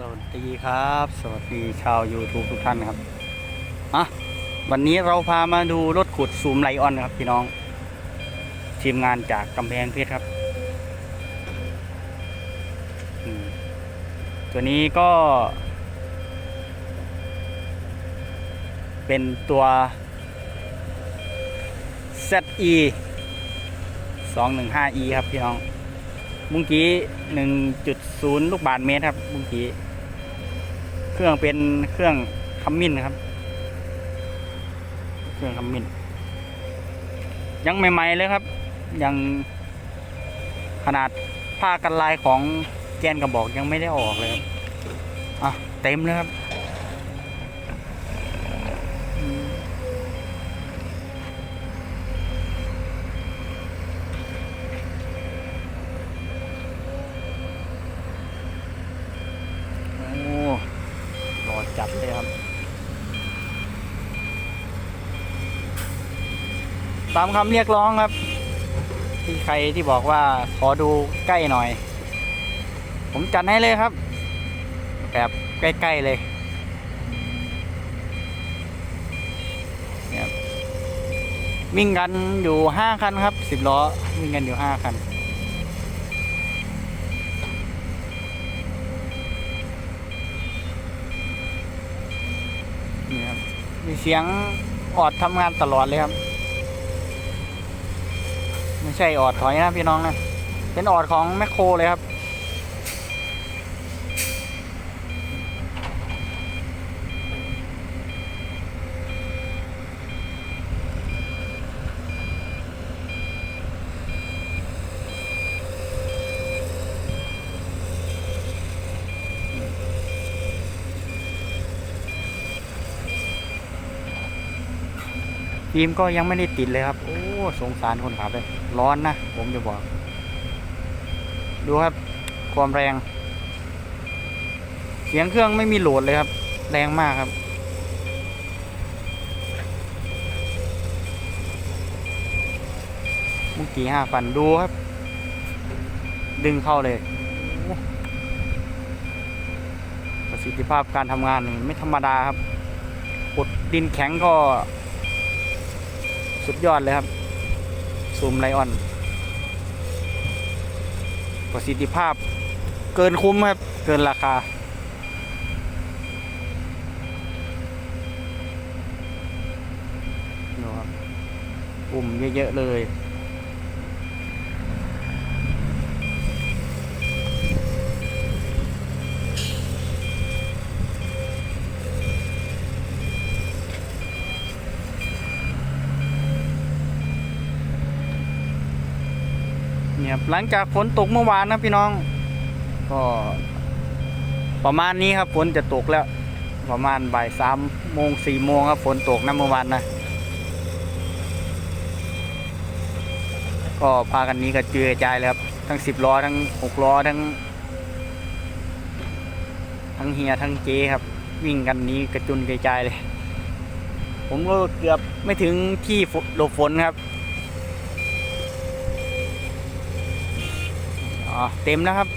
สวัสดีครับ สวัสดีชาว YouTube ทุกท่านครับอะวันนี้เราพามาดูรถขุดซูมไลออนครับพี่น้อง ทีมงานจากกำแพงเพชรครับ ตัวนี้ก็ เป็นตัว ZE 215E ครับพี่น้องมุ้งกี้1.0 ลูกบาทเมตรครับมุ้งกี้ เครื่องเป็นเครื่องคัมมินครับ เครื่องคัมมินยังใหม่ๆเลยครับ ยังขนาดผ้ากันลายของแกนกระบอกยังไม่ได้ออกเลยครับอะเต็มเลยครับอืมโอ้รอ จัดเลยครับ ตามคำเรียกร้องครับ ที่ใครที่บอกว่าขอดูใกล้หน่อย ผมจัดให้เลยครับ แบบใกล้ ๆ เลยเนี่ยครับวิ่งกันอยู่ห้าคันครับสิบล้อวิ่งกันอยู่ห้าคันครับ มี เสียงออดทำงานตลอดเลยครับ ไม่ใช่ออดถอยนะพี่น้องนะ เป็นออดของแมคโครเลยครับ ฟิล์มก็ยังไม่ได้ติดเลยครับ โอ้สงสารคนขับเลย ร้อนนะ ผมจะบอก ดูครับ ความแรง เสียงเครื่องไม่มีโหลดเลยครับ แรงมากครับ มุกกี่ห้าฟันดูครับ ดึงเข้าเลยประสิทธิภาพการทำงานไม่ธรรมดาครับกดดินแข็งก็ สุดยอดเลยครับ ซูมไลออน ประสิทธิภาพเกินคุ้มครับ เกินราคา ดูครับ ปุ่มเยอะ ๆ เลย นี่ครับหลังจากฝนตกเมื่อวานนะพี่น้อง ก็ประมาณนี้ครับฝนจะตกแล้ว ประมาณบ่ายสามโมงสี่โมงครับฝนตกนะเมื่อวานนะก็พากันนี้กระเจือกระจายเลยครับทั้งสิบล้อทั้งหกล้อทั้ง ทั้งเฮียทั้งเจครับ วิ่งกันนี้กระจุนกระจายเลย ผมก็เกือบไม่ถึงที่หลบฝนครับ อ๋อเต็มแล้วครับ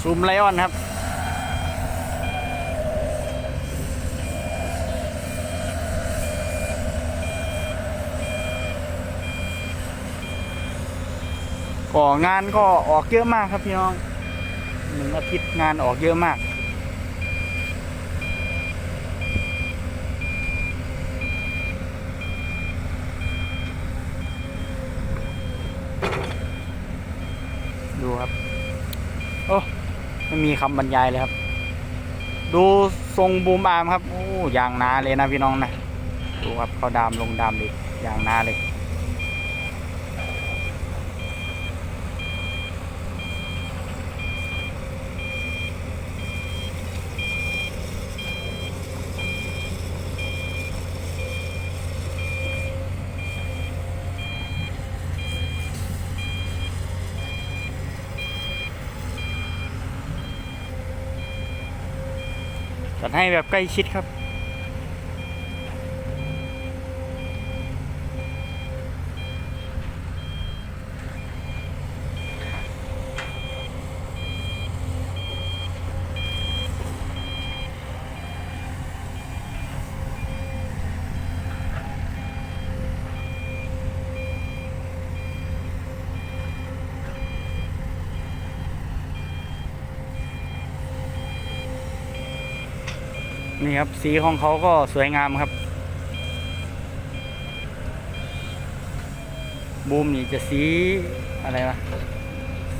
ซูมไลออนครับก็งานก็ออกเยอะมากครับพี่น้อง หนึ่งอาทิตย์งานออกเยอะมาก ดูครับ โอ้ไม่มีคำบรรยายเลยครับ ดูทรงบูมอาร์มครับ โอ้ยางนาเลยนะพี่น้องนะ ดูครับเขาดามลงดามดิยางนาเลย จัดให้แบบใกล้ชิดครับ นี่ครับ สีของเขาก็สวยงามครับ บูมนี่จะสีอะไรวะ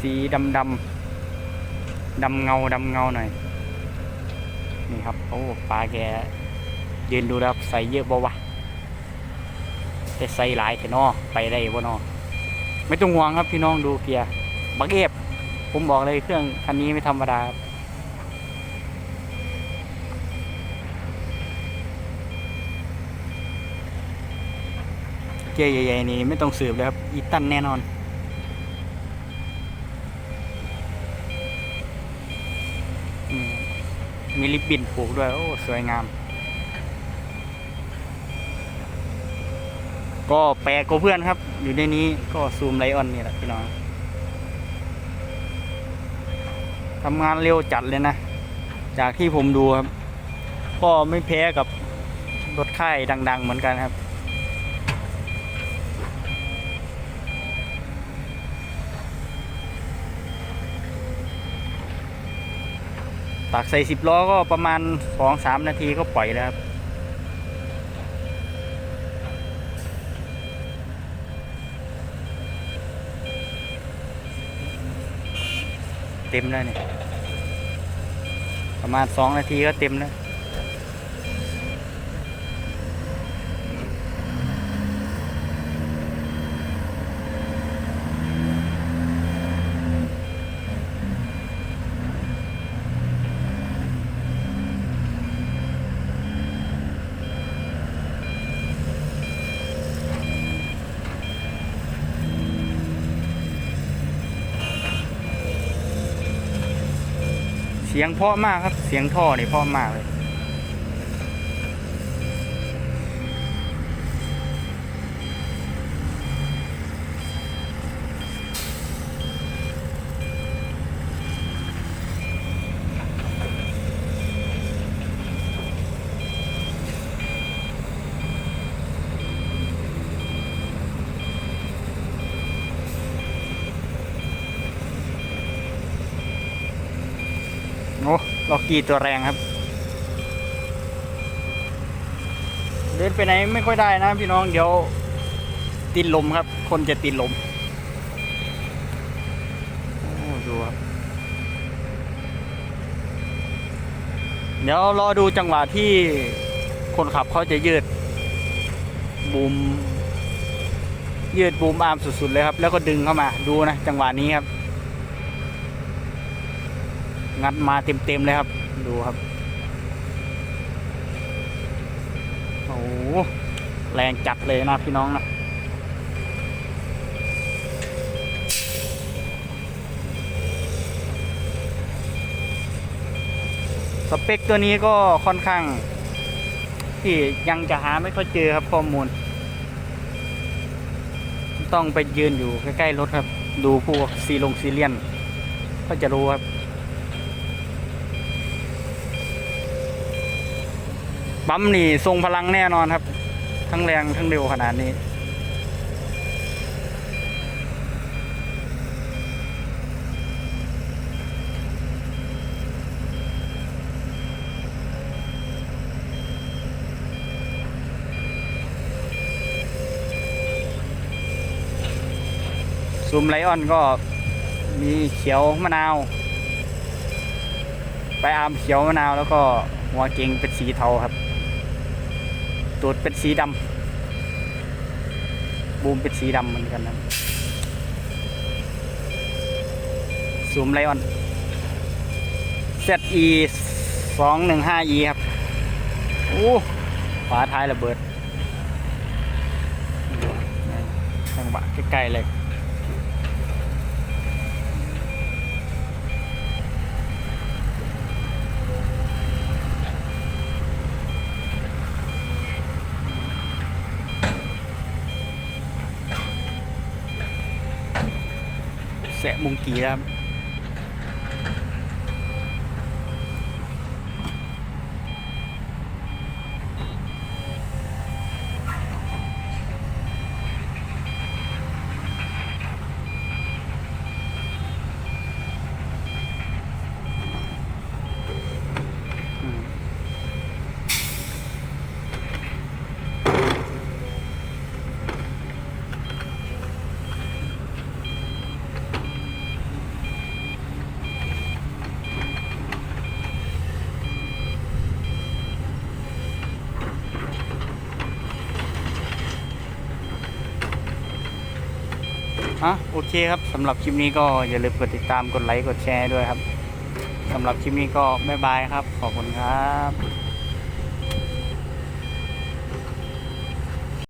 สีดำดำดำเงาดำเงาหน่อย นี่ครับโอ้ปลาแกยืนดูแล้วครับใส่เยอะบ่วะแต่ใส่หลายแต่นอไปได้บ่นอไม่ต้องห่วงครับพี่น้องดูเกียร์บักเอฟผมบอกเลยเครื่องคันนี้ไม่ธรรมดาครับ เกียร์ใหญ่ๆนี่ไม่ต้องสืบเลยครับ อีตันแน่นอน มีลิปบินผูกด้วย โอ้ สวยงาม ก็แปลกกว่าเพื่อนครับ อยู่ในนี้ก็ซูมไลออนนี่แหละพี่น้องทำงานเร็วจัดเลยนะ จากที่ผมดูครับ ก็ไม่แพ้กับรถค่ายดัง ๆ เหมือนกันครับ ตักใส่สิบล้อก็ประมาณสองสามนาทีก็ปล่อยแล้วครับเต็มแล้วเนี่ยประมาณสองนาทีก็เต็มแล้ว สียงเพราะมากครับ เสียงท่อนี่เพราะมากเลย โอ้ล็อกกี้ตัวแรงครับ เดินไปไหนไม่ค่อยได้นะพี่น้องเดี๋ยว ติดลมครับ คนจะติดลม โอ้ดูครับ เดี๋ยวรอดูจังหวะที่คนขับเขาจะยืดบูมยืดบูมอาร์มสุดๆเลยครับ แล้วก็ดึงเข้ามาดูนะ จังหวะนี้ครับ งัดมาเต็มๆเลยครับ ดูครับ โอ้โหแรงจัดเลยนะพี่น้องนะสเปคตัวนี้ก็ค่อนข้าง ที่ยังจะหาไม่ค่อยเจอครับข้อมูล ต้องไปยืนอยู่ใกล้ๆรถครับ ดูพวกซีลงซีเลียน ก็จะรู้ครับ ปั๊มนี่ทรงพลังแน่นอนครับ ทั้งแรงทั้งเร็วขนาดนี้ซูมไลออนก็มีเขียวมะนาว ไปอามเขียวมะนาวแล้วก็หัวเก่งเป็นสีเทาครับ ตูดเป็นสีดำบูมเป็นสีดำเหมือนกันนะซูมไลออน ZE สองหนึ่งห้า E ครับโอ้ฝาท้ายระเบิดจังหวะใกล้ๆเลย แสะมุงกี้ครับะโอเคครับสำหรับคลิปนี้ก็อย่าลืมกดติดตามกดไลค์กดแชร์ด้วยครับสำหรับคลิปนี้ก็บ๊ายบายครับ ขอบคุณครับ